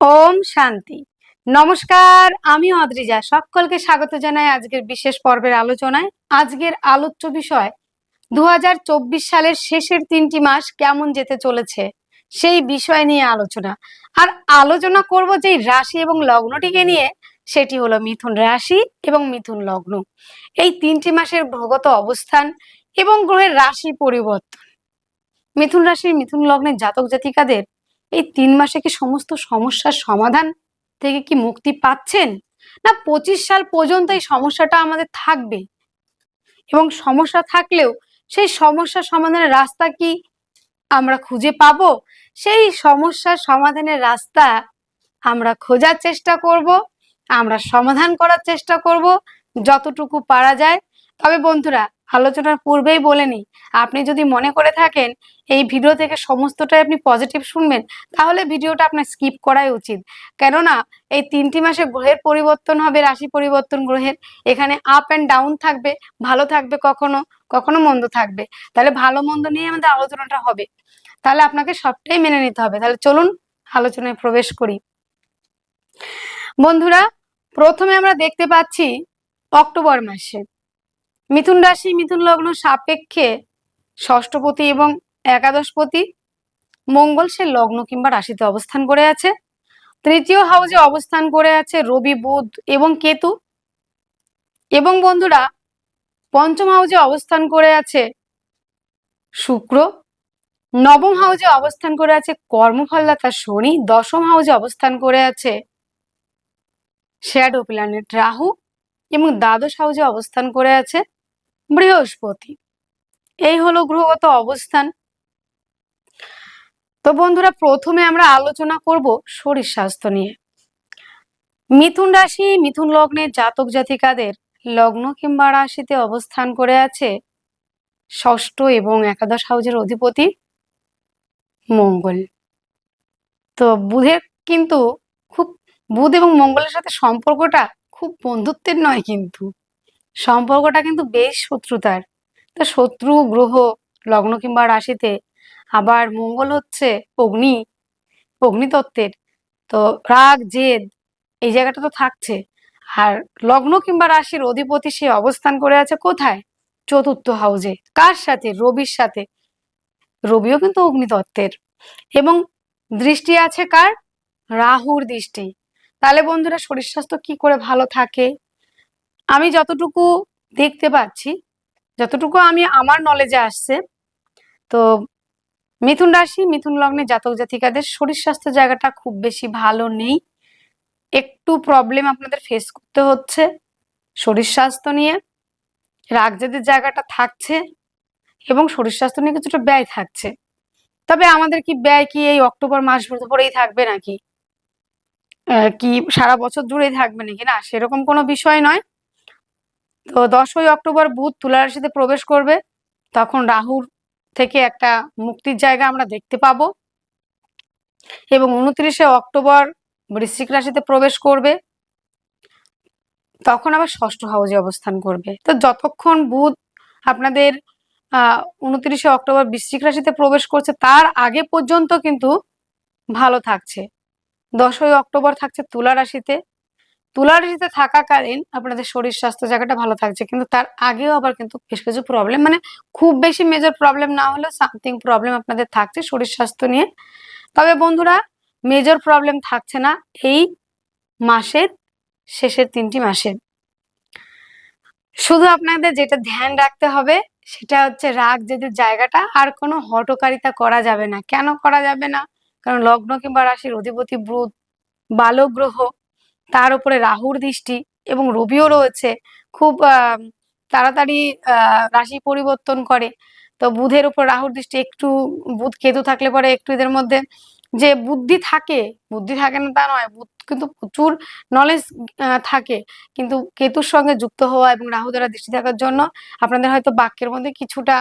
ওম শান্তি। নমস্কার, আমি অদ্রিজা। সকলকে স্বাগত জানাই আজকের বিশেষ পর্বের আলোচনায়। আজকের আলোচ্য বিষয় দু হাজার চব্বিশ সালের শেষের তিনটি মাস কেমন যেতে চলেছে, সেই বিষয় নিয়ে আলোচনা। আর আলোচনা করব যে রাশি এবং লগ্নটিকে নিয়ে, সেটি হলো মিথুন রাশি এবং মিথুন লগ্ন। এই তিনটি মাসের গ্রহগত অবস্থান এবং গ্রহের রাশি পরিবর্তন। মিথুন রাশির মিথুন লগ্নের জাতক জাতিকাদের এই তিন মাসে কি সমস্ত সমস্যার সমাধান থেকে কি মুক্তি পাচ্ছেন? না পঁচিশ সাল পর্যন্ত এই সমস্যাটা আমাদের থাকবে? এবং সমস্যা থাকলেও সেই সমস্যার সমাধানের রাস্তা কি আমরা খুঁজে পাব? সেই সমস্যার সমাধানের রাস্তা আমরা খোঁজার চেষ্টা করব, আমরা সমাধান করার চেষ্টা করব, যতটুকু পারা যায়। তবে বন্ধুরা আলোচনার পূর্বেই বলে নিই, আপনি যদি মনে করে থাকেন এই ভিডিও থেকে সমস্তটাই আপনি পজিটিভ শুনবেন, তাহলে ভিডিওটা আপনার স্কিপ করাই উচিত। কেননা, এই তিনটি মাসে গ্রহের পরিবর্তন হবে, রাশি পরিবর্তন গ্রহের। এখানে আপ অ্যান্ড ডাউন থাকবে, ভালো থাকবে কখনো কখনো মন্দ থাকবে। তাহলে ভালো মন্দ নিয়ে আমাদের আলোচনাটা হবে। তাহলে আপনাকে সবটাই মেনে নিতে হবে। তাহলে চলুন আলোচনায় প্রবেশ করি। বন্ধুরা, প্রথমে আমরা দেখতে পাচ্ছি অক্টোবর মাসে। মিথুন রাশি, মিথুন লগ্ন সাপেক্ষে ষষ্ঠপতি এবং একাদশপতি। মঙ্গল সে লগ্ন কিংবা রাশিতে অবস্থান করে আছে। তৃতীয় হাউজে অবস্থান করে আছে রবি, বুধ এবং কেতু। এবং বন্ধুরা, পঞ্চম হাউজে অবস্থান করে আছে শুক্র। নবম হাউসে অবস্থান করে আছে কর্মফলদাতা শনি। দশম হাউজে অবস্থান করে আছে শ্যাডো প্ল্যানেট রাহু এবং দ্বাদশ হাউজে অবস্থান করে আছে বৃহস্পতি। এই হলো গ্রহগত অবস্থান। তো বন্ধুরা, প্রথমে আমরা আলোচনা করব শরীর স্বাস্থ্য নিয়ে। মিথুন রাশি, মিথুন লগ্নে জাতক জাতিকাদের লগ্ন কিংবা রাশিতে অবস্থান করে আছে ষষ্ঠ এবং একাদশ হাউজের অধিপতি মঙ্গল। তো বুধের কিন্তু খুব, বুধ এবং মঙ্গলের সাথে সম্পর্কটা খুব বন্ধুত্বের নয় কিন্তু। সম্পর্কটা কিন্তু বেশ শত্রুতার। তা শত্রু, গ্রহ, লগ্ন কিংবা রাশিতে আবার মঙ্গল হচ্ছে অগ্নি, অগ্নিতত্ত্বের। তো রাগ, জেদ এই জায়গাটা তো থাকছে। আর লগ্ন কিংবা রাশির অধিপতি সে অবস্থান করে আছে কোথায়? চতুর্থ হাউজে কার সাথে? রবির সাথে। রবিও কিন্তু অগ্নিতত্ত্বের। এবং দৃষ্টি আছে কার? রাহুর দৃষ্টি। তাহলে বন্ধুরা শরীর স্বাস্থ্য কি করে ভালো থাকে? আমি যতটুকু দেখতে পাচ্ছি, যতটুকু আমি আমার নলেজে আসছে, তো মিথুন রাশি, মিথুন লগ্নে জাতক জাতিকাদের শরীর স্বাস্থ্য জায়গাটা খুব বেশি ভালো নেই। একটু প্রবলেম আপনাদের ফেস করতে হচ্ছে শরীর স্বাস্থ্য নিয়ে। রাগ রাগজেদের জায়গাটা থাকছে এবং শরীর স্বাস্থ্য নিয়ে কিছুটা ব্যয় থাকছে। তবে আমাদের কি ব্যয় কি এই অক্টোবর মাস পরেই থাকবে নাকি? কি সারা বছর জুড়েই থাকবে নাকি? না, সেরকম কোনো বিষয় নয়। তো দশই অক্টোবর বুধ তুলা রাশিতে প্রবেশ করবে। তখন রাহুর থেকে একটা মুক্তির জায়গা আমরা দেখতে পাবো। এবং উনত্রিশে অক্টোবর বৃশ্চিক রাশিতে প্রবেশ করবে। তখন আবার ষষ্ঠ হাউজে অবস্থান করবে। তো যতক্ষণ বুধ আপনাদের উনত্রিশে অক্টোবর বৃশ্চিক রাশিতে প্রবেশ করছে, তার আগে পর্যন্ত কিন্তু ভালো থাকছে। দশই অক্টোবর থাকছে তুলা রাশিতে। তুলা থাকাকালীন আপনাদের শরীর স্বাস্থ্য জায়গাটা ভালো থাকছে, কিন্তু তার আগেও আবার কিন্তু বেশ কিছু প্রবলেম মানে খুব বেশি মেজর প্রবলেম না হলেও সামথিং প্রবলেম আপনাদের থাকছে শরীর স্বাস্থ্য নিয়ে। তবে বন্ধুরা মেজর প্রবলেম থাকছে না এই মাসের শেষের তিনটি মাসে। শুধু আপনাদের যেটা ধ্যান রাখতে হবে, সেটা হচ্ছে রাগ যেদের জায়গাটা, আর কোনো হটকারিতা করা যাবে না। কেন করা যাবে না? কারণ লগ্ন কিংবা রাশির অধিপতি বুধ বালক গ্রহ তার উপরে রাহুর দৃষ্টি এবং রবিও রয়েছে, খুব তাড়াতাড়ি রাশি পরিবর্তন করে। তো বুধের উপর রাহুর দৃষ্টি একটু, বুধ কেতু থাকলে পরে একটু এদের মধ্যে যে বুদ্ধি থাকে বুদ্ধি থাকে না তা নয়, বুধ কিন্তু প্রচুর নলেজ থাকে। কিন্তু কেতুর সঙ্গে যুক্ত হওয়া এবং রাহু দ্বারা দৃষ্টি থাকার জন্য আপনাদের হয়তো বাক্যের মধ্যে কিছুটা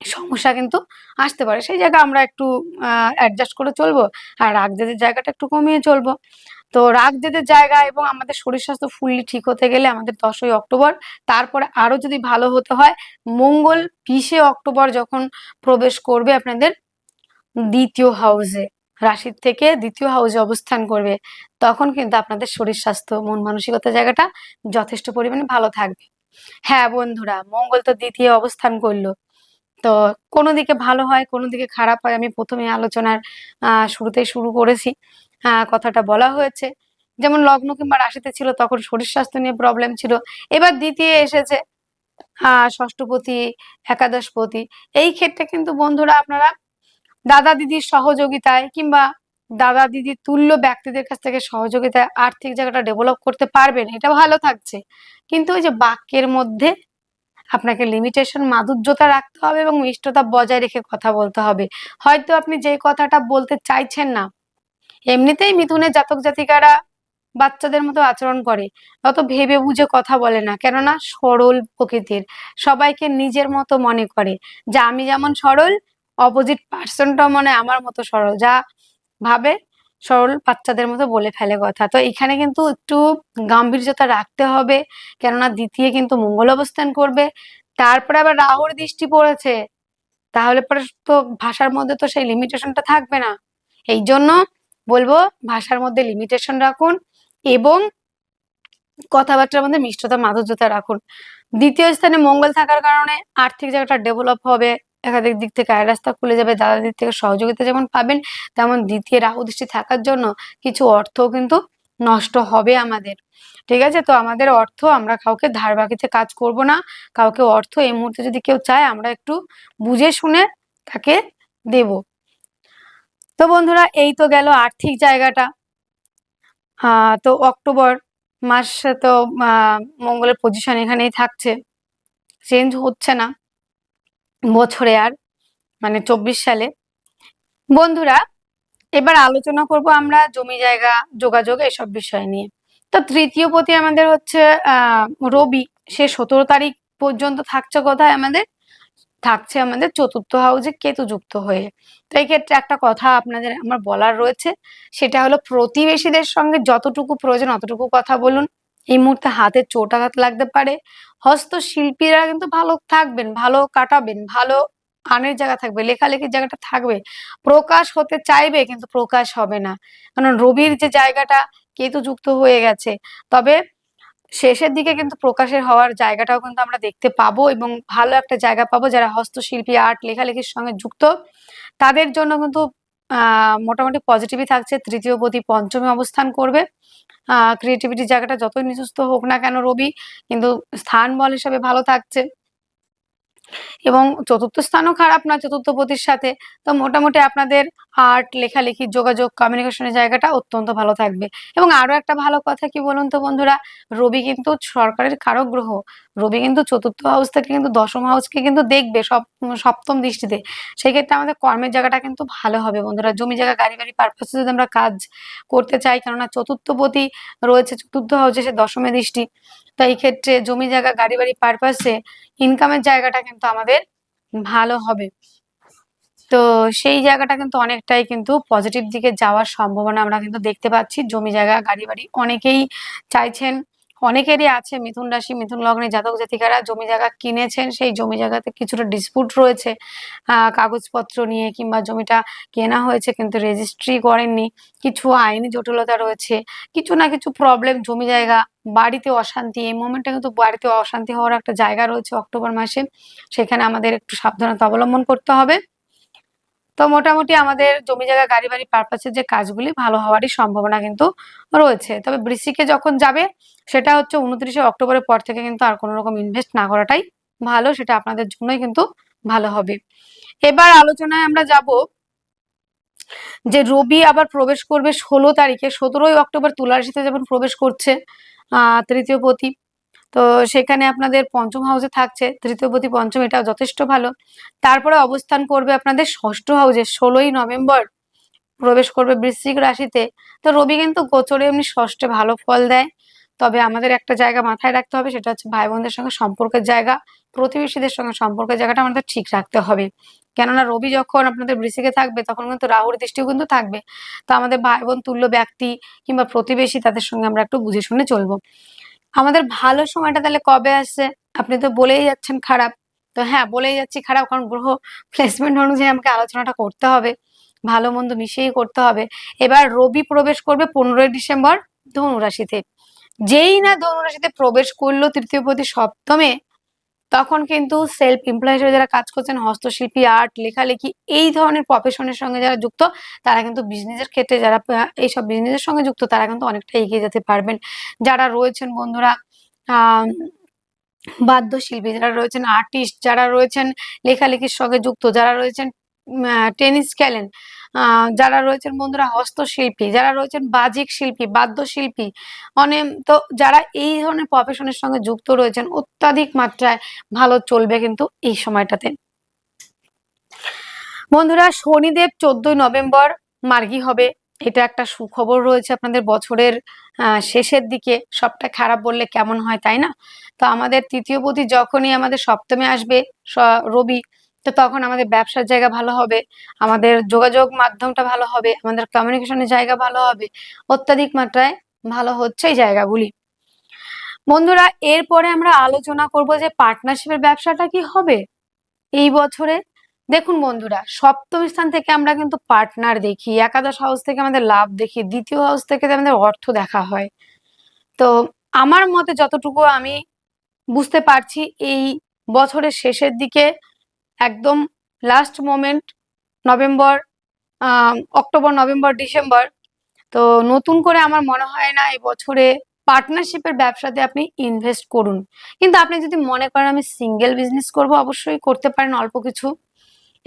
সমস্যা কিন্তু আসতে পারে। সেই জায়গা আমরা একটু অ্যাডজাস্ট করে চলবো, আর রাগ জায়গাটা একটু কমিয়ে চলবো। তো রাগ জেদের জায়গা এবং আমাদের শরীর স্বাস্থ্য ফুললি ঠিক হতে গেলে আমাদের দশই অক্টোবর। তারপরে আরও যদি ভালো হতে হয়, মঙ্গল বিশে অক্টোবর যখন প্রবেশ করবে আপনাদের দ্বিতীয় হাউসে রাশির থেকে দ্বিতীয় হাউসে অবস্থান করবে, তখন কিন্তু আপনাদের শরীর স্বাস্থ্য, মন মানসিকতা জায়গাটা যথেষ্ট পরিমাণে ভালো থাকবে। হ্যাঁ বন্ধুরা, মঙ্গল তো দ্বিতীয় অবস্থান করল। তো কোনো দিকে ভালো হয়, কোনো দিকে খারাপ হয় আমি প্রথমে আলোচনার শুরুতেই শুরু করেছি। কথাটা বলা হয়েছে। যেমন লগ্ন কিংবা রাশিতে ছিল, তখন শরীর স্বাস্থ্য নিয়ে প্রবলেম ছিল। এবার দ্বিতীয় এসেছে ষষ্ঠপতি, একাদশপতি। এই ক্ষেত্রে কিন্তু বন্ধুরা আপনারা দাদা দিদির সহযোগিতায় কিংবা দাদা দিদির তুল্য ব্যক্তিদের কাছ থেকে সহযোগিতায় আর্থিক জায়গাটা ডেভেলপ করতে পারবেন, এটা ভালো থাকছে। কিন্তু ওই যে বাক্যের মধ্যে আপনাকে লিমিটেশন মাধুর্যতা রাখতে হবে এবং মিষ্টতা বজায় রেখে কথা বলতে হবে। হয়তো আপনি যে কথাটা বলতে চাইছেন না এমনিতেই মিথুনের জাতক জাতিকারা বাচ্চাদের মতো আচরণ করে, অত ভেবে বুঝে কথা বলে না। কেননা সরল প্রকৃতির, সবাইকে নিজের মতো মনে করে। যে আমি যেমন সরল অপোজিট পার্সনটাও মনে আমার মতো সরল। যা ভাবে, সরল বাচ্চাদের মতো বলে ফেলে কথা। তো এখানে কিন্তু একটু গাম্ভীর্যতা রাখতে হবে। কেননা দ্বিতীয় কিন্তু মঙ্গল অবস্থান করবে। তারপরে আবার রাহুর দৃষ্টি পড়েছে। তাহলে পরে তো ভাষার মধ্যে তো সেই লিমিটেশনটা থাকবে না। এই জন্য বলব ভাষার মধ্যে লিমিটেশন রাখুন এবং কথাবার্তার মধ্যে মিষ্টতা মাধুর্যতা রাখুন। দ্বিতীয় স্থানে মঙ্গল থাকার কারণে আর্থিক জায়গাটা ডেভেলপ হবে, একাধিক দিক থেকে আয় রাস্তা খুলে যাবে দাদা দিক থেকে সহযোগিতা যেমন পাবেন, তেমন দ্বিতীয় রাহু দৃষ্টি থাকার জন্য কিছু অর্থ কিন্তু নষ্ট হবে আমাদের। ঠিক আছে? তো আমাদের অর্থ আমরা কাউকে ধার বাকিতে কাজ করব না, কাউকে অর্থ এই মুহূর্তে যদি কেউ চায় আমরা একটু বুঝে শুনে তাকে দেব। তো বন্ধুরা, এই তো গেল আর্থিক জায়গাটা। তো অক্টোবর মাস তো মঙ্গলের পজিশন এখানেই থাকছে। চেঞ্জ হচ্ছে না বছরে আর মানে চব্বিশ সালে। বন্ধুরা, এবার আলোচনা করব আমরা জমি জায়গা, যোগাযোগ এসব বিষয় নিয়ে। তো তৃতীয় পতি আমাদের হচ্ছে রবি। সে সতেরো তারিখ পর্যন্ত থাকছে কোথায় আমাদের? থাকছে আমাদের চতুর্থ হাউসে কেতু যুক্ত হয়ে। তো এই ক্ষেত্রে একটা কথা আপনাদের আমার বলার রয়েছে, সেটা হলো প্রতিবেশীদের সঙ্গে যতটুকু প্রয়োজন অতটুকু কথা বলুন। এই মুহূর্তে হাতে চোট আঘাত লাগতে পারে। হস্তশিল্পীরা কিন্তু ভালো থাকবেন, ভালো কাটাবেন, ভালো আনের জায়গা থাকবে, লেখালেখির জায়গাটা থাকবে। প্রকাশ হতে চাইবে কিন্তু প্রকাশ হবে না। কারণ রবির যে জায়গাটা, কেতু যুক্ত হয়ে গেছে। তবে শেষের দিকে কিন্তু প্রকাশের হওয়ার জায়গাটাও কিন্তু আমরা দেখতে পাবো এবং ভালো একটা জায়গা পাবো যারা হস্তশিল্পী আর্ট লেখালেখির সঙ্গে যুক্ত। তাদের জন্য কিন্তু মোটামুটি পজিটিভই থাকছে। তৃতীয় পতি পঞ্চমে অবস্থান করবে। ক্রিয়েটিভিটির জায়গাটা যতই নিজস্ব হোক না কেন রবি, কিন্তু স্থান বল হিসাবে ভালো থাকছে। এবং চতুর্থ স্থানও খারাপ না চতুর্থ পতির সাথে। তো মোটামুটি আপনাদের আর্ট লেখালেখি, যোগাযোগ কমিউনিকেশনের জায়গাটা অত্যন্ত ভালো থাকবে। এবং আরও একটা ভালো কথা কি বলুন তো বন্ধুরা, রবি কিন্তু সরকারের কারক গ্রহ। রবি কিন্তু চতুর্থ হাউস থেকে কিন্তু দশম হাউসকে কিন্তু দেখবে সব সপ্তম দৃষ্টিতে। সেই ক্ষেত্রে আমাদের কর্মের জায়গাটা কিন্তু ভালো হবে বন্ধুরা। জমি জায়গা, গাড়ি বাড়ি পারপাসে যদি আমরা কাজ করতে চাই, কেননা চতুর্থপতি রয়েছে, চতুর্থ হাউসে সে দশমে দৃষ্টি। তো এই ক্ষেত্রে জমি জায়গা গাড়ি বাড়ি পারপাসে ইনকামের জায়গাটা কিন্তু আমাদের ভালো হবে। তো সেই জায়গাটা কিন্তু অনেকটাই কিন্তু পজিটিভ দিকে যাওয়ার সম্ভাবনা আমরা কিন্তু দেখতে পাচ্ছি। জমি জায়গা গাড়ি বাড়ি অনেকেই চাইছেন অনেকেরই আছে মিথুন রাশি, মিথুন লগ্নে জাতক জাতিকারা জমি জায়গা কিনেছেন, সেই জমি জায়গাতে কিছুটা ডিসপুট রয়েছে। কাগজপত্র নিয়ে কিংবা জমিটা কেনা হয়েছে কিন্তু রেজিস্ট্রি করেননি। কিছু আইনি জটিলতা রয়েছে। কিছু না কিছু প্রবলেম জমি জায়গা, বাড়িতে অশান্তি। এই মোমেন্টে কিন্তু বাড়িতে অশান্তি হওয়ার একটা জায়গা রয়েছে অক্টোবর মাসে। সেখানে আমাদের একটু সাবধানতা অবলম্বন করতে হবে। তো মোটামুটি আমাদের জমি জায়গা, গাড়ি বাড়ি পারপাসের যে কাজগুলি, ভালো হওয়ারই সম্ভাবনা কিন্তু রয়েছে। তবে বৃশ্চিকে যখন যাবে, সেটা হচ্ছে উনত্রিশে অক্টোবরের পর থেকে কিন্তু আর কোনো রকম ইনভেস্ট না করাটাই ভালো, সেটা আপনাদের জন্যই কিন্তু ভালো হবে। এবার আলোচনায় আমরা যাব যে রবি আবার প্রবেশ করবে ষোলো তারিখে। সতেরোই অক্টোবর তুলা রাশিতে যেমন প্রবেশ করছে, আহ, তৃতীয় পতি। তো সেখানে আপনাদের পঞ্চম হাউসে থাকছে তৃতীয় পতি পঞ্চম এটা যথেষ্ট ভালো। তারপরে অবস্থান করবে আপনাদের ষষ্ঠ হাউসে ষোলোই নভেম্বর। প্রবেশ করবে বৃশ্চিক রাশিতে। তো রবি কিন্তু গোচরে এমনি ষষ্ঠে ভালো ফল দেয়। তবে আমাদের একটা জায়গা মাথায় রাখতে হবে, সেটা হচ্ছে ভাই বোনদের সঙ্গে সম্পর্কের জায়গা। প্রতিবেশীদের সঙ্গে সম্পর্কের জায়গাটা আমাদের ঠিক রাখতে হবে। কেননা রবি যখন আপনাদের বৃশ্চিকে থাকবে, তখন কিন্তু রাহুর দৃষ্টিও কিন্তু থাকবে। তো আমাদের ভাই বোন, তুল্য ব্যক্তি কিংবা প্রতিবেশী তাদের সঙ্গে আমরা একটু বুঝে শুনে চলবো। আমাদের ভালো সময়টা তাহলে কবে আসছে আপনি তো বলেই যাচ্ছেন খারাপ। তো হ্যাঁ বলেই যাচ্ছি খারাপ, কারণ গ্রহ প্লেসমেন্ট অনুযায়ী আমাকে আলোচনাটা করতে হবে। ভালো মন্দ মিশিয়েই করতে হবে। এবার রবি প্রবেশ করবে পনেরোই ডিসেম্বর ধনুরাশিতে। যেই না ধনুরাশিতে প্রবেশ করল তৃতীয় প্রতি সপ্তমে তখন কিন্তু সেলফ এমপ্লয় হিসেবে যারা কাজ করছেন, হস্তশিল্পী আর্ট লেখালেখি, এই ধরনের প্রফেশনের সঙ্গে যারা যুক্ত, তারা কিন্তু বিজনেসের ক্ষেত্রে যারা এইসব বিজনেসের সঙ্গে যুক্ত, তারা কিন্তু অনেকটা এগিয়ে যেতে পারবেন। যারা রয়েছেন বন্ধুরা বাদ্যশিল্পী, যারা রয়েছেন আর্টিস্ট যারা রয়েছেন লেখালেখির সঙ্গে যুক্ত, যারা রয়েছেন টেনিস খেলেন যারা রয়েছেন বন্ধুরা হস্তশিল্পী, যারা রয়েছেন বাজিক শিল্পী, বাদ্যশিল্পী অনেক তো যারা এই ধরনের প্রফেশনের সঙ্গে যুক্ত রয়েছেন, অত্যাধিক মাত্রায় ভালো চলবে কিন্তু এই সময়টাতে। বন্ধুরা, শনিদেব চোদ্দই নভেম্বর মার্গী হবে। এটা একটা সুখবর রয়েছে আপনাদের বছরের শেষের দিকে। সবটা খারাপ বললে কেমন হয়, তাই না? তো আমাদের তৃতীয় পতি যখনই আমাদের সপ্তমে আসবে রবি তো তখন আমাদের ব্যবসার জায়গা ভালো হবে, আমাদের যোগাযোগ মাধ্যমটা ভালো হবে, আমাদের কমিউনিকেশনের জায়গা ভালো হবে, অত্যাধিক মাত্রায় ভালো হচ্ছে এই জায়গাগুলি। বন্ধুরা, এরপরে আমরা আলোচনা করব যে পার্টনারশিপের ব্যবসাটা কি হবে এই বছরে। দেখুন বন্ধুরা, সপ্তম স্থান থেকে আমরা কিন্তু পার্টনার দেখি, একাদশ হাউস থেকে আমাদের লাভ দেখি, দ্বিতীয় হাউস থেকে আমাদের অর্থ দেখা হয়। তো আমার মতে যতটুকু আমি বুঝতে পারছি, এই বছরের শেষের দিকে একদম last moment November October November December তো নতুন করে আমার মনে হয় না এই বছরে পার্টনারশিপের ব্যবসাতে আপনি ইনভেস্ট করুন। কিন্তু আপনি যদি মনে করেন আমি সিঙ্গেল বিজনেস করব, অবশ্যই করতে পারেন অল্প কিছু।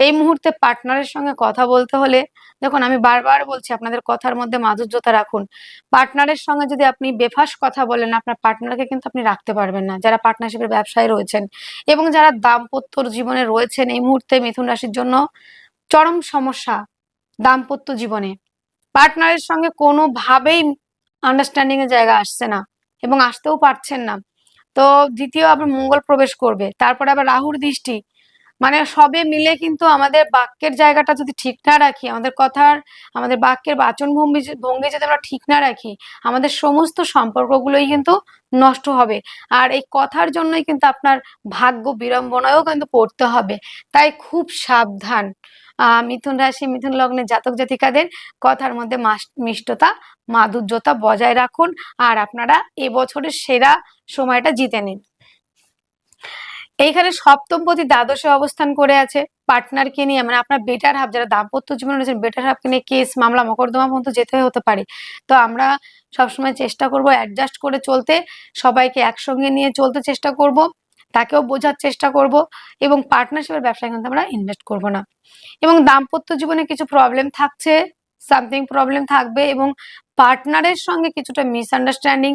এই মুহূর্তে পার্টনারের সঙ্গে কথা বলতে হলে, দেখুন আমি বারবার বলছি আপনাদের কথার মধ্যে মাধুর্যতা রাখুন। পার্টনারের সঙ্গে যদি আপনি বেফাস কথা বলেন, আপনার পার্টনারকে কিন্তু আপনি রাখতে পারবেন না। যারা পার্টনারশিপের ব্যবসায় রয়েছেন এবং যারা দাম্পত্য জীবনে রয়েছেন, এই মুহূর্তে মিথুন রাশির জন্য চরম সমস্যা দাম্পত্য জীবনে। পার্টনারের সঙ্গে কোনোভাবেই আন্ডারস্ট্যান্ডিং এর জায়গা আসছে না এবং আসতেও পারছেন না। তো দ্বিতীয় আবার মঙ্গল প্রবেশ করবে, তারপরে আবার রাহুর দৃষ্টি। মানে সবে মিলে কিন্তু আমাদের বাক্যের জায়গাটা যদি ঠিক না রাখি, আমাদের কথার, আমাদের বাক্যের বাচন ভঙ্গি ভঙ্গি যদি আমরা ঠিক না রাখি, আমাদের সমস্ত সম্পর্কগুলোই কিন্তু নষ্ট হবে। আর এই কথার জন্যই কিন্তু আপনার ভাগ্য বিড়ম্বনায়ও কিন্তু পড়তে হবে। তাই খুব সাবধান। আহ, মিথুন রাশি, মিথুন লগ্নে জাতক জাতিকাদের কথার মধ্যে মিষ্টতা, মাধুর্যতা বজায় রাখুন। আর আপনারা এবছরের সেরা সময়টা জিতে নিন। এইখানে সপ্তমপতি দ্বাদশে অবস্থান করে আছে পার্টনারকে নিয়ে মানে আপনার বেটার হাফ যারা দাম্পত্য জীবনে রয়েছেন বেটার হাফকে নিয়ে কেস মামলা মকদ্দমা পর্যন্ত যেতে হতে পারে। তো আমরা সবসময় চেষ্টা করব অ্যাডজাস্ট করে চলতে, সবাইকে একসঙ্গে নিয়ে চলতে চেষ্টা করব, তাকেও বোঝার চেষ্টা করব, এবং পার্টনারশিপের ব্যবসায় কিন্তু আমরা ইনভেস্ট করব না। এবং দাম্পত্য জীবনে কিছু প্রবলেম থাকছে সামথিং প্রবলেম থাকবে, এবং পার্টনারের সঙ্গে কিছুটা মিসআন্ডারস্ট্যান্ডিং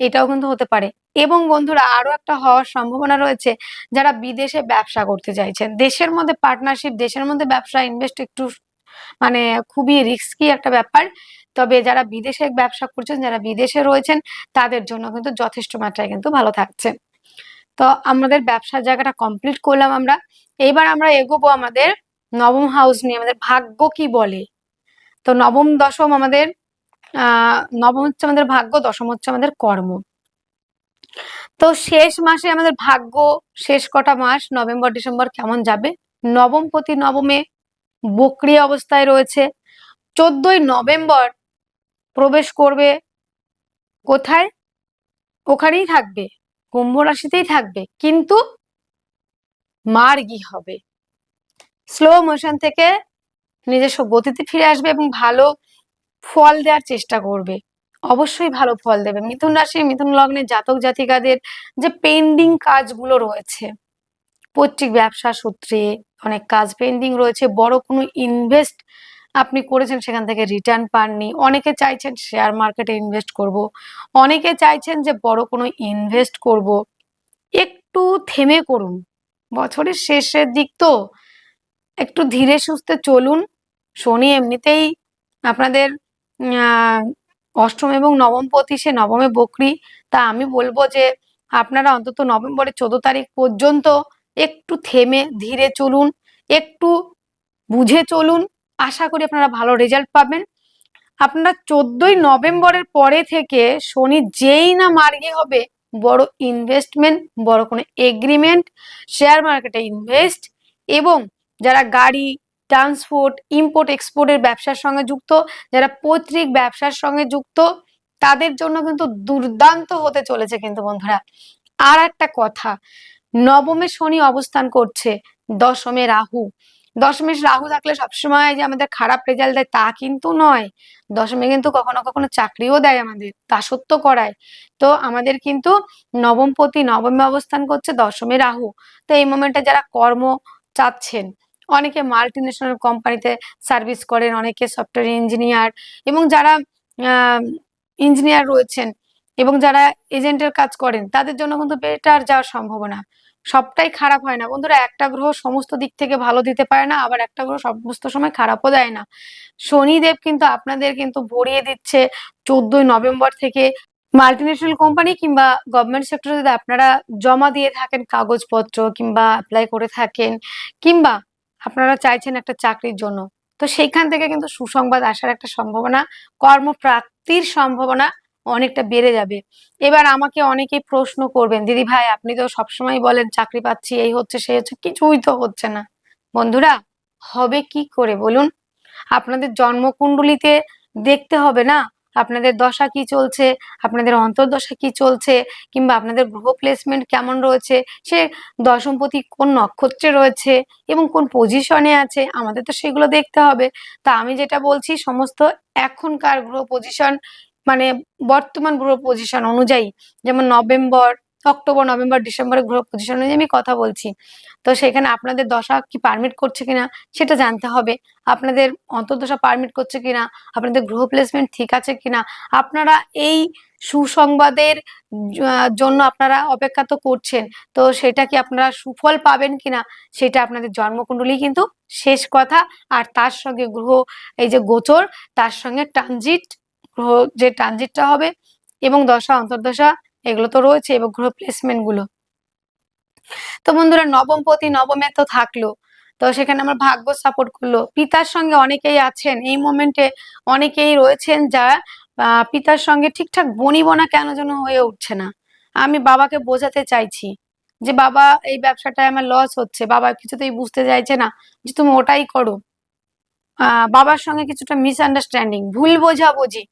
এটাও কিন্তু হতে পারে। এবং বন্ধুরা আরও একটা হওয়ার সম্ভাবনা রয়েছে, যারা বিদেশে ব্যবসা করতে চাইছেন। দেশের মধ্যে পার্টনারশিপ দেশের মধ্যে ব্যবসা ইনভেস্ট একটু মানে খুবই রিস্কি একটা ব্যাপার। তবে যারা বিদেশে ব্যবসা করছেন, যারা বিদেশে রয়েছেন, তাদের জন্য কিন্তু যথেষ্ট মাত্রায় কিন্তু ভালো থাকছে। তো আমাদের ব্যবসার জায়গাটা কমপ্লিট করলাম আমরা। এইবার আমরা এগোবো আমাদের নবম হাউস নিয়ে, আমাদের ভাগ্য কি বলে? তো নবম, দশম আমাদের নবম হচ্ছে আমাদের ভাগ্য, দশম হচ্ছে আমাদের কর্ম। তো শেষ মাসে আমাদের ভাগ্য, শেষ কটা মাস, নভেম্বর, ডিসেম্বর কেমন যাবে? নবম প্রতি নবমে বক্রিয় অবস্থায় রয়েছে। চোদ্দই নভেম্বর প্রবেশ করবে কোথায়? ওখানেই থাকবে, কুম্ভ রাশিতেই থাকবে, কিন্তু মার্গী হবে। স্লো মোশন থেকে নিজস্ব গতিতে ফিরে আসবে এবং ভালো ফল দেওয়ার চেষ্টা করবে। অবশ্যই ভালো ফল দেবে। মিথুন রাশি, মিথুন লগ্নের জাতক জাতিকাদের যে পেন্ডিং কাজগুলো রয়েছে, পৈতৃক ব্যবসা সূত্রে অনেক কাজ পেন্ডিং রয়েছে। বড় কোনো ইনভেস্ট আপনি করেছেন সেখান থেকে রিটার্ন পাননি। অনেকে চাইছেন শেয়ার মার্কেটে ইনভেস্ট করব। অনেকে চাইছেন যে বড় কোনো ইনভেস্ট করব। একটু থেমে করুন। বছরের শেষের দিক তো একটু ধীরে সুস্থে চলুন। শনি এমনিতেই আপনাদের অষ্টম এবং নবম সে নবমে বকরি। তা আমি বলব যে, আপনারা অন্তত নভেম্বরের চোদ্দ তারিখ পর্যন্ত একটু থেমে ধীরে চলুন, একটু বুঝে চলুন। আশা করি আপনারা ভালো রেজাল্ট পাবেন। আপনারা চোদ্দই নভেম্বরের পরে থেকে শনি যেই না মার্গে হবে, বড় ইনভেস্টমেন্ট বড় কোনো এগ্রিমেন্ট শেয়ার মার্কেটে ইনভেস্ট এবং যারা গাড়ি ট্রান্সপোর্ট ইম্পোর্ট এক্সপোর্টের ব্যবসার সঙ্গে যুক্ত, যারা পৈতৃক ব্যবসার সঙ্গে যুক্ত, তাদের জন্য কিন্তু দুর্দান্ত হতে চলেছে কিন্তু বন্ধুরা। আর একটা কথা, নবমে শনি অবস্থান করছে, দশমে রাহু। দশমে রাহু থাকলে সবসময় যে আমাদের খারাপ রেজাল্ট দেয় তা কিন্তু নয়। দশমে কিন্তু কখনো কখনো চাকরিও দেয় আমাদের, তা দাসত্ব করায়। তো আমাদের কিন্তু নবমপতি নবমে অবস্থান করছে দশমে রাহু। তো এই মোমেন্টে যারা কর্ম চাচ্ছেন অনেকে মাল্টি ন্যাশনাল কোম্পানিতে সার্ভিস করেন, অনেকে সফটওয়্যার ইঞ্জিনিয়ার এবং যারা ইঞ্জিনিয়ার রয়েছেন এবং যারা এজেন্টের কাজ করেন, তাদের জন্য কিন্তু বেটার যাওয়ার সম্ভাবনা। সবটাই খারাপ হয় না। বন্ধুরা, একটা গ্রহ সমস্ত দিক থেকে ভালো দিতে পারে না, আবার একটা গ্রহ সমস্ত সময় খারাপও দেয় না। শনিদেব কিন্তু আপনাদের কিন্তু ভরিয়ে দিচ্ছে চোদ্দই নভেম্বর থেকে। মাল্টিনেশনাল কোম্পানি কিংবা গভর্নমেন্ট সেক্টরে যদি আপনারা জমা দিয়ে থাকেন কাগজপত্র কিংবা অ্যাপ্লাই করে থাকেন কিংবা আপনারা চাইছেন একটা চাকরির জন্য। তো সেইখান থেকে কিন্তু সুসংবাদ আসার একটা সম্ভাবনা, কর্মপ্রাপ্তির সম্ভাবনা অনেকটা বেড়ে যাবে। এবার আমাকে অনেকেই প্রশ্ন করবেন, দিদি ভাই, আপনি তো সবসময় বলেন চাকরি পাচ্ছি, এই হচ্ছে, সেই হচ্ছে। কিছুই তো হচ্ছে না। বন্ধুরা, হবে কি করে বলুন? আপনাদের জন্মকুণ্ডলিতে দেখতে হবে না? আপনাদের দশা কি চলছে? আপনাদের অন্তর্দশা কি চলছে? কিংবা আপনাদের গ্রহ প্লেসমেন্ট কেমন রয়েছে? সে দশমপতি কোন নক্ষত্রে রয়েছে? এবং কোন পজিশনে আছে? আমাদের তো সেগুলো দেখতে হবে। তা আমি যেটা বলছি, সমস্ত এখনকার গ্রহ পজিশন মানে বর্তমান গ্রহ পজিশন অনুযায়ী, যেমন নভেম্বর অক্টোবর, নভেম্বর, ডিসেম্বরে গ্রহ পজিশন অনুযায়ী আমি কথা বলছি। তো সেখানে আপনাদের দশা কি পারমিট করছে কিনা সেটা জানতে হবে। আপনাদের অন্তর্দশা পারমিট করছে কিনা, আপনাদের গ্রহ প্লেসমেন্ট ঠিক আছে কিনা, আপনারা এই সুসংবাদের জন্য আপনারা অপেক্ষা তো করছেন। তো সেটা কি আপনারা সুফল পাবেন কিনা সেটা আপনাদের জন্মকুণ্ডলী কিন্তু শেষ কথা। আর তার সঙ্গে গ্রহ, এই যে গোচর, তার সঙ্গে ট্রানজিট গ্রহ যে ট্রানজিটটা হবে এবং দশা, অন্তর্দশা এগুলো তো রয়েছে এবং গ্রহ প্লেসমেন্টগুলো। তো বন্ধুরা, নবম পতি নবমে তো থাকল। তো সেখানে আমার ভাগ্য সাপোর্ট করল। পিতার সঙ্গে অনেকেই আছেন। এই মোমেন্টে অনেকেই রয়েছেন যা পিতার সঙ্গে ঠিকঠাক বনিবনা কেন যেন হয়ে উঠছে না। আমি বাবাকে বোঝাতে চাইছি যে, বাবা, এই ব্যবসাটায় আমার লস হচ্ছে। বাবা কিছুতেই বুঝতে চাইছে না যে, তুমি ওটাই করো। বাবার সঙ্গে কিছুটা মিসআন্ডারস্ট্যান্ডিং ভুল বোঝাবুঝি।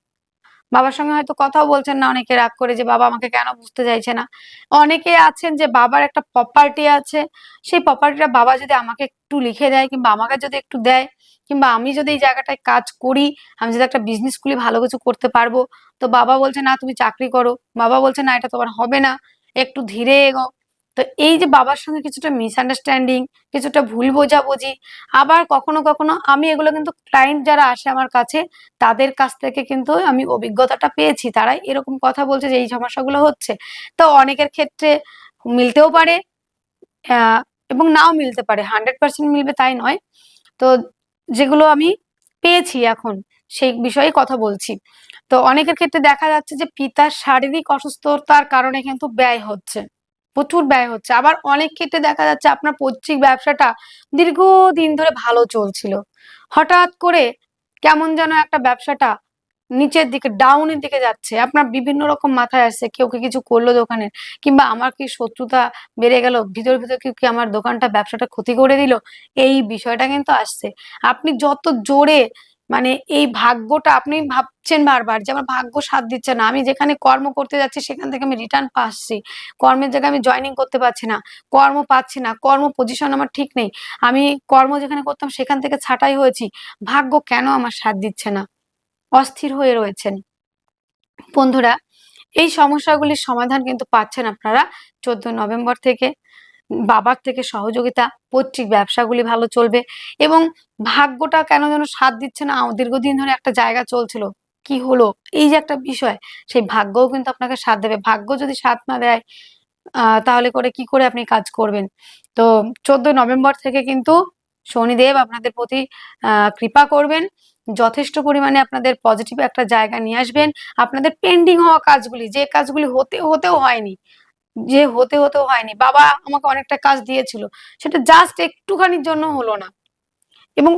বাবার সঙ্গে হয়তো কথাও বলছেন না, অনেকে রাগ করে যে বাবা আমাকে কেন বুঝতে চাইছে না। অনেকে আছেন যে বাবার একটা প্রপার্টি আছে, সেই প্রপার্টিটা বাবা যদি আমাকে একটু লিখে দেয় কিংবা আমাকে যদি একটু দেয়, কিংবা আমি যদি এই জায়গাটায় কাজ করি, আমি যদি একটা বিজনেস খুলি, ভালো কিছু করতে পারব, তো বাবা বলছে, না, তুমি চাকরি করো। বাবা বলছে, না, এটা তোমার হবে না। একটু ধীরে এগো। তো এই যে বাবার সঙ্গে কিছুটা মিসআন্ডারস্ট্যান্ডিং কিছুটা ভুল বোঝাবুঝি, আবার কখনো কখনো আমি এগুলো কিন্তু ক্লায়েন্ট যারা আসে আমার কাছে, তাদের কাছ থেকে কিন্তু আমি অভিজ্ঞতাটা পেয়েছি। তারাই এরকম কথা বলছে যে, এই সমস্যাগুলো হচ্ছে। তো অনেকের ক্ষেত্রে মিলতেও পারে এবং নাও মিলতে পারে। হান্ড্রেড পার্সেন্ট মিলবে তাই নয়। তো যেগুলো আমি পেয়েছি এখন, সেই বিষয়ে কথা বলছি। তো অনেকের ক্ষেত্রে দেখা যাচ্ছে যে, পিতার শারীরিক অসুস্থতার কারণে কিন্তু ব্যয় হচ্ছে। প্রচুর ব্যয় হচ্ছে। আবার অনেক ক্ষেত্রে দেখা যাচ্ছে আপনার পৈতৃক ব্যবসাটা দীর্ঘদিন ধরে ভালো চলছিল। হঠাৎ করে কেমন যেন একটা ব্যবসাটা নিচের দিকে ডাউনের দিকে যাচ্ছে। আপনার বিভিন্ন রকম মাথায় আসছে, কেউ কি কিছু করল দোকানের কিংবা আমার কি শত্রুতা বেড়ে গেল? ভিতর ভিতর কেউ কি আমার দোকানটা ব্যবসাটা ক্ষতি করে দিল? এই বিষয়টা কিন্তু আসছে। আপনি যত জোরে মানে এই ভাগ্যটা আপনি ভাবছেন বারবার যে আমার ভাগ্য সাথ দিচ্ছে না। আমি যেখানে কর্ম করতে যাচ্ছি সেখান থেকে আমি রিটার্ন পাচ্ছি। কর্মের জায়গায় আমি জয়নিং করতে পারছি না। কর্ম পাচ্ছি না। কর্ম পজিশন আমার ঠিক নেই। আমি কর্ম যেখানে করতাম সেখান থেকে ছাটাই হয়েছি। ভাগ্য কেন আমার সাথ দিচ্ছে না? অস্থির হয়ে রয়েছেন। বন্ধুরা এই সমস্যাগুলির সমাধান কিন্তু পাচ্ছেন আপনারা চোদ্দ নভেম্বর থেকে। বাবার থেকে সহযোগিতা, পৈতৃক ব্যবসাগুলি ভালো চলবে এবং ভাগ্যটা কেন যেন সাথ দিচ্ছে না? দীর্ঘদিন ধরে একটা জায়গা চলছিল। কি হলো? এই যে একটা বিষয়, সেই ভাগ্যও কিন্তু আপনাকে সাথ দেবে। ভাগ্য যদি সাথ না দেয় তাহলে করে কি করে আপনি কাজ করবেন? তো চোদ্দই নভেম্বর থেকে কিন্তু শনিদেব আপনাদের প্রতি কৃপা করবেন। যথেষ্ট পরিমাণে আপনাদের পজিটিভ একটা জায়গা নিয়ে আসবেন। আপনাদের পেন্ডিং হওয়া কাজগুলি, যে কাজগুলি হতে, হতেও হয়নি যে হতে হতে হয়নি। বাবা আমাকে অনেকটা কাজ দিয়েছিল। সেটা জাস্ট একটুখানির জন্য হলো না। এবং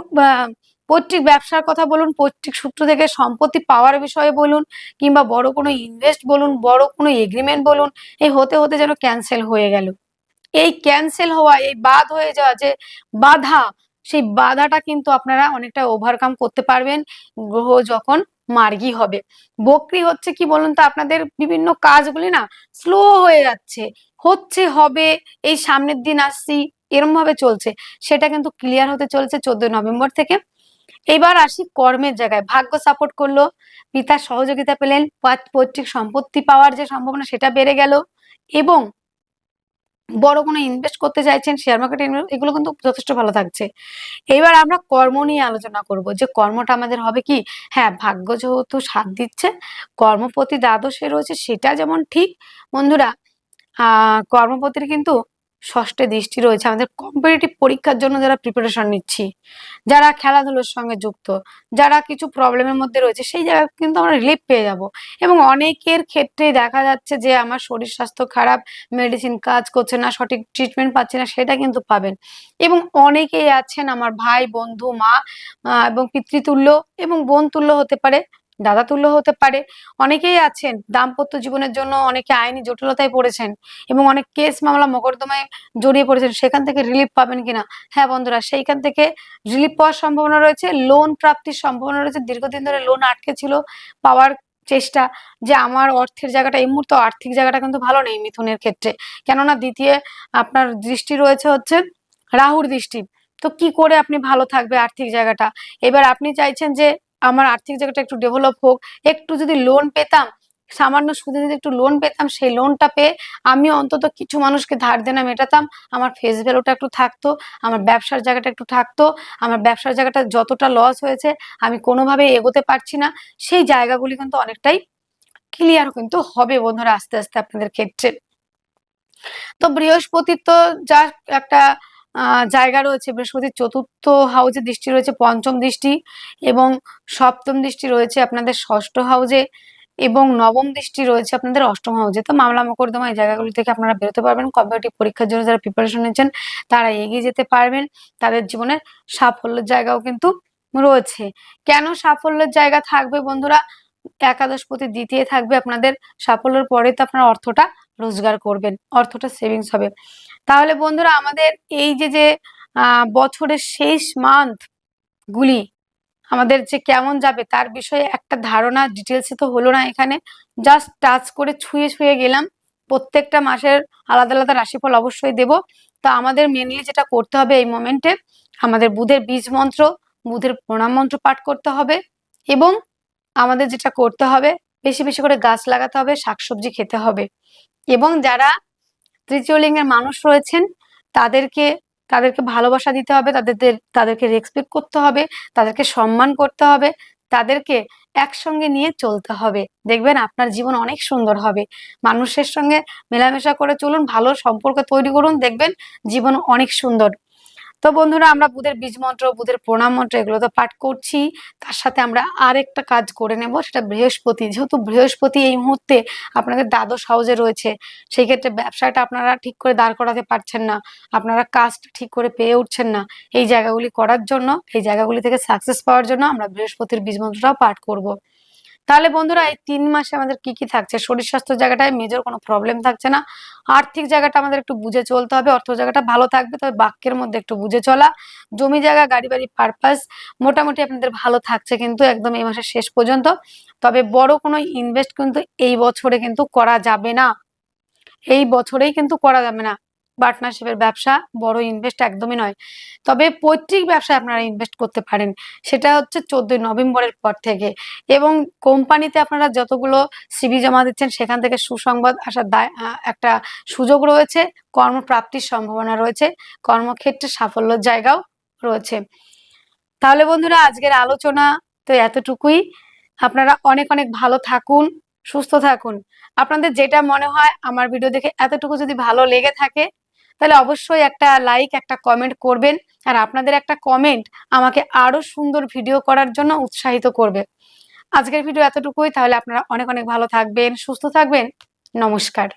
পৈতৃক ব্যবসার কথা বলুন, পৈতৃক সূত্র থেকে সম্পত্তি পাওয়ার বিষয়ে বলুন, কিংবা বড় কোনো ইনভেস্ট বলুন, বড় কোনো এগ্রিমেন্ট বলুন, এই হতে হতে যেন ক্যান্সেল হয়ে গেল। এই ক্যান্সেল হওয়া, এই বাদ হয়ে যাওয়া যে বাধা সেই বাধাটা কিন্তু আপনারা অনেকটা ওভারকাম করতে পারবেন গ্রহ যখন মার্গী হবে। বকরি হচ্ছে কি বলুন তো, আপনাদের বিভিন্ন কাজগুলি না স্লো হয়ে যাচ্ছে। হচ্ছে, হবে, এই সামনের দিন আসছি এরম ভাবে চলছে। সেটা কিন্তু ক্লিয়ার হতে চলছে চোদ্দই নভেম্বর থেকে। এবার আসি কর্মের জায়গায়। ভাগ্য সাপোর্ট করল, পিতার সহযোগিতা পেলেন, পৈতৃক সম্পত্তি পাওয়ার যে সম্ভাবনা সেটা বেড়ে গেল এবং বড় কোনো ইনভেস্ট করতে চাইছেন শেয়ার মার্কেটে এগুলো কিন্তু যথেষ্ট ভালো থাকছে। এবার আমরা কর্ম নিয়ে আলোচনা করব যে কর্মটা আমাদের হবে কি? হ্যাঁ ভাগ্য যেহেতু সাথ দিচ্ছে, কর্মপতি দ্বাদশে রয়েছে, সেটা যেমন ঠিক। বন্ধুরা, আহ, কর্মপতির কিন্তু ষষ্ঠে দৃষ্টি রয়েছে। আমাদের কম্পিটিটিভ পরীক্ষার জন্য যারা প্রিপারেশন নিচ্ছি, যারা খেলাধুলোর সঙ্গে যুক্ত, যারা কিছু প্রবলেমের মধ্যে রয়েছে, সেই জায়গায় কিন্তু আমরা রিলিফ পেয়ে যাব। এবং অনেকের ক্ষেত্রে দেখা যাচ্ছে যে আমার শরীর স্বাস্থ্য খারাপ মেডিসিন কাজ করছে না, সঠিক ট্রিটমেন্ট পাচ্ছে না, সেটা কিন্তু পাবেন। এবং অনেকেই আছেন, আমার ভাই, বন্ধু, মা এবং পিতৃতুল্য এবং বোন তুল্য হতে পারে দাদা তুল্য হতে পারে। অনেকেই আছেন, দাম্পত্য জীবনের জন্য অনেকে আইনি জটিলতায় পড়েছেন এবং অনেক কেস মামলা মোকদ্দমায় জড়িয়ে পড়েছেন। সেখান থেকে রিলিফ পাবেন কিনা? হ্যাঁ বন্ধুরা, সেইখান থেকে রিলিফ পাওয়ার সম্ভাবনা রয়েছে। লোন প্রাপ্তির সম্ভাবনা রয়েছে। দীর্ঘদিন ধরে লোন আটকে ছিল পাওয়ার চেষ্টা যে আমার অর্থের জায়গাটা, এই মুহূর্তে আর্থিক জায়গাটা কিন্তু ভালো নেই মিথুনের ক্ষেত্রে। কেননা দ্বিতীয় আপনার দৃষ্টি রয়েছে হচ্ছে রাহুর দৃষ্টি। তো কি করে আপনি ভালো থাকবে আর্থিক জায়গাটা? এবার আপনি চাইছেন যে আমার আর্থিক জায়গাটা একটু ডেভেলপ হোক, একটু যদি লোন পেতাম, সামান্য সুদে যদি একটু লোন পেতাম, সেই লোনটা পেয়ে আমি অন্তত কিছু মানুষকে ধার দেনা মেটাতাম। আমার ফেস ভ্যালুটা একটু থাকতো, আমার ব্যবসার জায়গাটা একটু থাকতো, আমার ব্যবসার জায়গাটা যতটা লস হয়েছে, আমি কোনোভাবে এগোতে পারছি না। সেই জায়গাগুলি কিন্তু অনেকটাই ক্লিয়ার কিন্তু হবে বন্ধুরা আস্তে আস্তে আপনাদের ক্ষেত্রে। তো বৃহস্পতির তো যা একটা জায়গা রয়েছে, বৃহস্পতির চতুর্থ হাউজে দৃষ্টি রয়েছে, পঞ্চম দৃষ্টি এবং সপ্তম দৃষ্টি রয়েছে আপনাদের ষষ্ঠ হাউজে এবং নবম দৃষ্টি রয়েছে আপনাদের অষ্টম হাউজে তো মামলা মোকদ্দমা, এই জায়গাগুলি থেকে আপনারা বেরোতে পারবেন। কম্পিটিভ পরীক্ষার জন্য যারা প্রিপারেশন নিচ্ছেন, তারা এগিয়ে যেতে পারবেন। তাদের জীবনের সাফল্যের জায়গাও কিন্তু রয়েছে। কেন সাফল্যের জায়গা থাকবে বন্ধুরা? একাদশপতি দ্বিতীয় থাকবে আপনাদের সাফল্যের পরে তো আপনার অর্থটা রোজগার করবেন, অর্থটা সেভিংস হবে। তাহলে বন্ধুরা আমাদের এই যে যে বছরের শেষ মান্থ গুলি আমাদের যে কেমন যাবে তার বিষয়ে একটা ধারণা ডিটেলসে তো হলো না এখানে। জাস্ট টাচ করে ছুঁয়ে ছুঁয়ে গেলাম। প্রত্যেকটা মাসের আলাদা আলাদা রাশিফল অবশ্যই দেব। তো আমাদের মেনলি যেটা করতে হবে এই মোমেন্টে আমাদের বুধের বীজ মন্ত্র, বুধের প্রণাম মন্ত্র পাঠ করতে হবে এবং আমাদের যেটা করতে হবে, বেশি বেশি করে গাছ লাগাতে হবে, শাকসবজি খেতে হবে। এবং যারা তৃতীয় লিঙ্গের মানুষ রয়েছেন, তাদেরকে তাদেরকে ভালোবাসা দিতে হবে তাদের তাদেরকে রেসপেক্ট করতে হবে, তাদেরকে সম্মান করতে হবে, তাদেরকে একসঙ্গে নিয়ে চলতে হবে। দেখবেন আপনার জীবন অনেক সুন্দর হবে। মানুষের সঙ্গে মেলামেশা করে চলুন, ভালো সম্পর্ক তৈরি করুন, দেখবেন জীবন অনেক সুন্দর। তো বন্ধুরা, আমরা বুধের বীজ মন্ত্র, বুধের প্রণাম মন্ত্র এগুলো তো পাঠ করছি। তার সাথে আমরা আরেকটা কাজ করে নেব, সেটা বৃহস্পতি। যেহেতু বৃহস্পতি এই মুহূর্তে আপনাদের দ্বাদশ হাউজে রয়েছে, সেই ক্ষেত্রে ব্যবসাটা আপনারা ঠিক করে দাঁড় করাতে পারছেন না। আপনারা কাজটা ঠিক করে পেয়ে উঠছেন না। এই জায়গাগুলি করার জন্য, এই জায়গাগুলি থেকে সাকসেস পাওয়ার জন্য আমরা বৃহস্পতির বীজ মন্ত্রটাও পাঠ করব। তাহলে বন্ধুরা এই তিন মাসে আমাদের কি কি থাকছে? শরীর স্বাস্থ্য জায়গাটায় মেজর কোনো প্রবলেম থাকছে না। আর্থিক জায়গাটা আমাদের একটু বুঝে চলতে হবে, অর্থ জায়গাটা ভালো থাকবে, তবে বাক্যের মধ্যে একটু বুঝে চলা। জমি জায়গা, গাড়ি বাড়ি পারপাস মোটামুটি আপনাদের ভালো থাকছে কিন্তু একদম এই মাসের শেষ পর্যন্ত। তবে বড় কোনো ইনভেস্ট কিন্তু এই বছরে কিন্তু করা যাবে না। এই বছরেই কিন্তু করা যাবে না। পার্টনারশিপের ব্যবসা, বড় ইনভেস্ট একদমই নয়। তবে পৈতৃক ব্যবসায় আপনারা ইনভেস্ট করতে পারেন। সেটা হচ্ছে চোদ্দই নভেম্বরের পর থেকে। এবং কোম্পানিতে আপনারা যতগুলো সিভি জমা দিচ্ছেন, সেখান থেকে সুসংবাদ আসার একটা সুযোগ রয়েছে। কর্মপ্রাপ্তির সম্ভাবনা রয়েছে। কর্মক্ষেত্রে সাফল্যের জায়গাও রয়েছে। তাহলে বন্ধুরা, আজকের আলোচনা তো এতটুকুই। আপনারা অনেক অনেক ভালো থাকুন, সুস্থ থাকুন। আপনাদের যেটা মনে হয়, আমার ভিডিও দেখে এতটুকু যদি ভালো লেগে থাকে তাহলে অবশ্যই একটা লাইক একটা কমেন্ট করবেন। আর আপনাদের একটা কমেন্ট আমাকে আরও সুন্দর ভিডিও করার জন্য উৎসাহিত করবে। আজকের ভিডিও এতটুকুই, তাহলে আপনারা অনেক অনেক ভালো থাকবেন, সুস্থ থাকবেন। নমস্কার।